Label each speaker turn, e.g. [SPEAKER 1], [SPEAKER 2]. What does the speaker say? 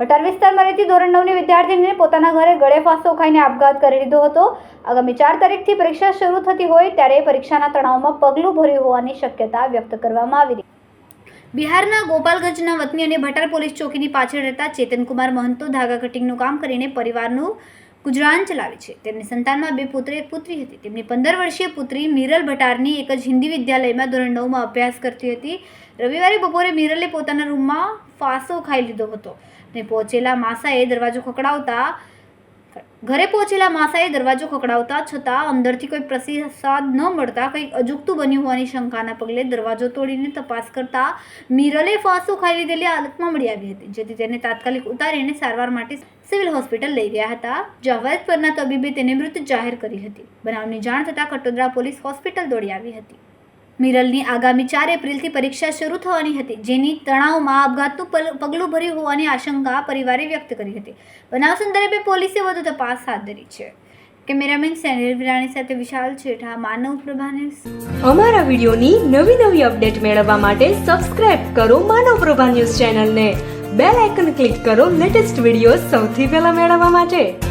[SPEAKER 1] ભટાર વિસ્તારમાં રહેતી ધોરણ નવની વિદ્યાર્થીને પોતાના ઘરે ગળે ફાંસો ખાઈને આપઘાત કરી લીધો હતો. આગામી ચાર તારીખથી પરીક્ષા શરૂ થતી હોય ત્યારે પરીક્ષાના તણાવમાં પગલું ભર્યું હોવાની શક્યતા વ્યક્ત કરવામાં આવી રહી. બિહારના ગોપાલગંજના વતની અને ભટાર પોલીસ ચોકીની પાછળ રહેતા ચેતનકુમાર મહંતો ધાગા કટિંગનું કામ કરીને પરિવારનું ગુજરાન ચલાવે છે. તેમની સંતાનમાં બે પુત્ર, એક પુત્રી હતી. તેમની પંદર વર્ષીય પુત્રી મિરલ ભટારની એક જ હિન્દી વિદ્યાલયમાં ધોરણ નવમાં અભ્યાસ કરતી હતી. રવિવારે બપોરે મિરલે પોતાના રૂમમાં ફાંસો ખાઈ લીધો હતો. ને પહોંચેલા માસાએ દરવાજો ખકડાવતા ઘરે પહોંચેલા માસાએ દરવાજો ખકડાવતા છતાં અંદરથી કોઈ પ્રતિસાદ ન મળતા કંઈક અજુગતું બન્યું હોવાની શંકાના પગલે દરવાજો તોડીને તપાસ કરતા મિરલે ફાંસો ખાઈ લીધેલી હાલતમાં મળી આવી હતી, જેથી તેને તાત્કાલિક ઉતારીને સારવાર માટે સિવિલ હોસ્પિટલ લઈ ગયા હતા. જ્યાં પરના તબીબે તેને મૃત જાહેર કરી હતી. બનાવની જાણ થતાં કટોદરા પોલીસ હોસ્પિટલ દોડી આવી હતી. મિરલની આગામી ચાર એપ્રિલથી પરીક્ષા શરૂ થવાની હતી, જેની તણાવમાં આપઘાતનું પગલું ભર્યું હોવાની આશંકા પરિવારે વ્યક્ત કરી હતી. બનાવ સંદર્ભે પોલીસે વધુ તપાસ હાથ ધરી છે. કેમેરામેન સેનિલ વિરાણી સાથે વિશાલ છેઠા માનવ પ્રભા
[SPEAKER 2] અમારા વિડીયોની નવી નવી અપડેટ મેળવવા માટે સબસ્ક્રાઇબ કરો માનવ પ્રભા ન્યૂઝ ચેનલને. બેલ આઇકન ક્લિક કરો લેટેસ્ટ વીડિયો સૌથી પહેલા મેળવવા માટે.